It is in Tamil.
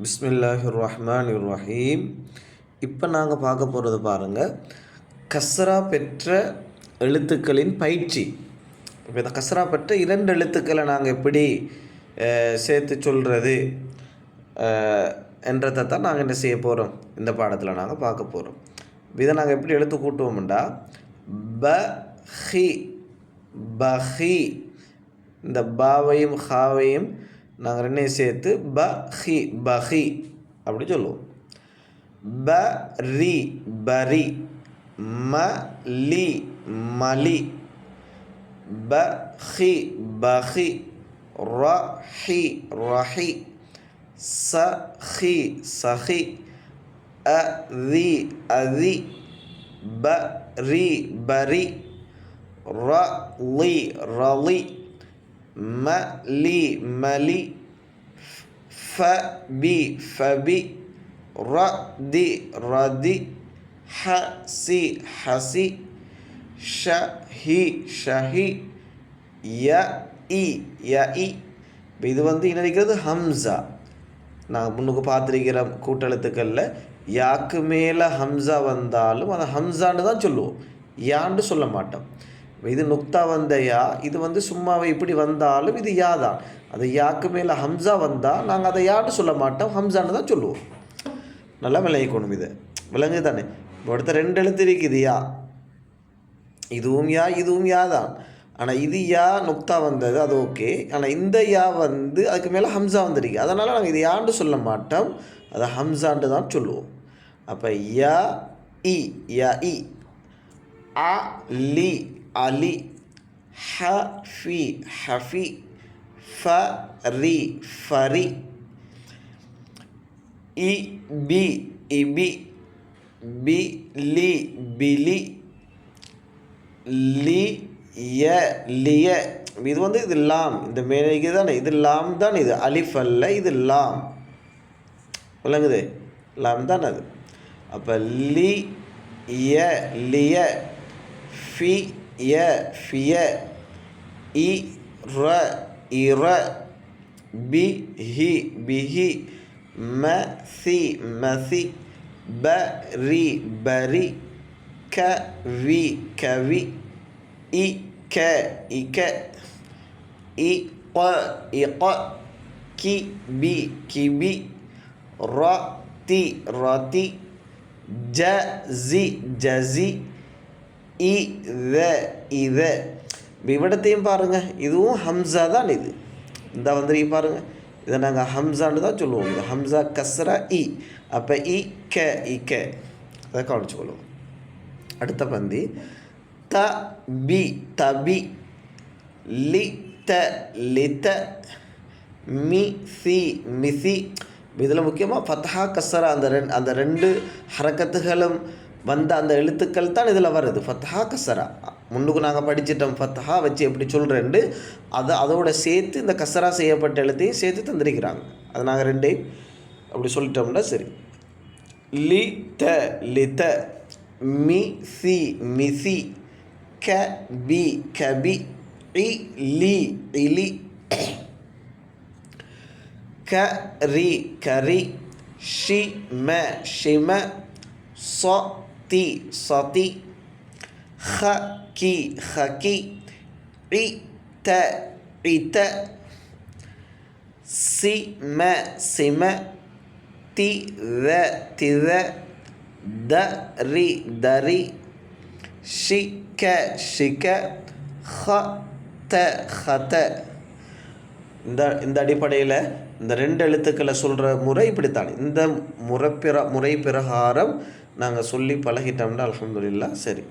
பிஸ்மில்லாஹி ரஹ்மான் ரஹீம் இப்போ நாங்கள் பார்க்க போகிறது பாருங்கள் கஸ்ரா பெற்ற எழுத்துக்களின் பயிற்சி. இப்போ இந்த கஸ்ரா பெற்ற இரண்டு எழுத்துக்களை நாங்கள் எப்படி சேர்த்து சொல்கிறது என்றதை தான் நாங்கள் என்ன செய்ய போகிறோம் இந்த பாடத்தில் நாங்கள் பார்க்க போகிறோம் இதை நாங்கள் எப்படி எழுத்து கூட்டுவோம்டா? ப ஹி பஹி. இந்த பாவையும் ஹாவையும் நாங்கள் ரெண்டையும் சேர்த்து ப ஹி பஹி அப்படி சொல்லுவோம். ப ரி பரி ம லி மலி ப ஹி பஹி ர ஹி ரஹி ச ஹி சஹி அ தி அதி ப ரி பரி ர. லி ரலி ம லி மலி ஃப பி ஃபபி ர தி ரதி ஹ சி ஹசி ஷ ஹி ஷஹி ய இ ய இ. இப்போ இது வந்து என்ன இருக்கிறது ஹம்சா. நான் முன்னுக்கு பார்த்துருக்கிற கூட்டெழுத்துக்களில் யாக்கு மேலே ஹம்சா வந்தாலும் அதை ஹம்சான்னு தான் சொல்லுவோம். யான்னு சொல்ல மாட்டோம். இது நுக்தா வந்த யா இது வந்து சும்மாவை இப்படி வந்தாலும் இது யா தான் அது யாக்கு மேலே ஹம்சா வந்தால் நாங்கள் அதை யான்னு சொல்ல மாட்டோம்? ஹம்சான்னு தான் சொல்லுவோம். நல்லா விளங்கிக்கணும் இது. விளங்கு தானே? இப்போ அடுத்த ரெண்டு எழுத்து இருக்குது யா. இதுவும் யா இதுவும் யா தான் ஆனால் இது யா நுக்தா வந்தது அது ஓகே. ஆனால் இந்த யா வந்து அதுக்கு மேலே ஹம்சா வந்திருக்கு. அதனால் நாங்கள் இது யான்னு சொல்ல மாட்டோம்? அதை ஹம்சான்ட்டு தான் சொல்லுவோம். அப்போ யா இ யா இ. அ லி அலி ஹ ஃபி ஹஃபி ஃப ரி ஃபரி இ பி இபி பி லி பிலி லி ய லிய. இது வந்து இது லாம். இந்த மேலைக்கு தானே. இது லாம் தான் இது. அலிஃப் அல்ல இது லாம். விளங்குது? லாம் தான் அது. அப்போ லி ய லிய ஃபி ய ஃபிய இ ர இர பி ஹி பிஹி ம சி மசி ப ரி பரி க வி கவி இ க இக இ ق இக இ த இத இப்ப இவடத்தையும் பாருங்கள் இதுவும் ஹம்சா தான் இது. இந்த வந்துருக்கு பாருங்கள் இதை நாங்கள் ஹம்சான்னு தான் சொல்லுவோம். இது ஹம்சா கஸ்ரா இ. அப்போ இ க இ க. அதை கவனிச்சுக்கொள்ளுவோம் அடுத்த பந்தி. த பி தபி லி த லித மி சி மிசி இதில் முக்கியமாக ஃபத்ஹா கஸ்ரா அந்த ரெண்டு அந்த ரெண்டு ஹரக்கத்துகளும் வந்த அந்த எழுத்துக்கள் தான் இதில் வருது. ஃபத்ஹா கசரா. முன்னுக்கு நாங்கள் படிச்சிட்டோம். ஃபத்ஹா வச்சு எப்படி சொல்கிறேன்ட்டு அதை அதோட சேர்த்து இந்த கசரா செய்யப்பட்ட எழுத்தையும் சேர்த்து தந்திருக்கிறாங்க. அது நாங்கள் ரெண்டையும் அப்படி சொல்லிட்டோம்னா சரி. லி த லித மி சி மிசி க பி கபி இ லி இலி க ரி கரி ஷி ம ஷிம சொ தி சதி ஹ கி ஹகி இ த இத சி ம சிம தி த தித த ரி தரி ஷிக ஷிக ஹ த ஹத இந்த இந்த அடிப்படையில் இந்த ரெண்டு எழுத்துக்களை சொல்கிற முறை இப்படித்தான். இந்த முறை பிற முறை பிரகாரம் நாங்கள் சொல்லி பழகிட்டோம்னா அலமதுல்லா சரி.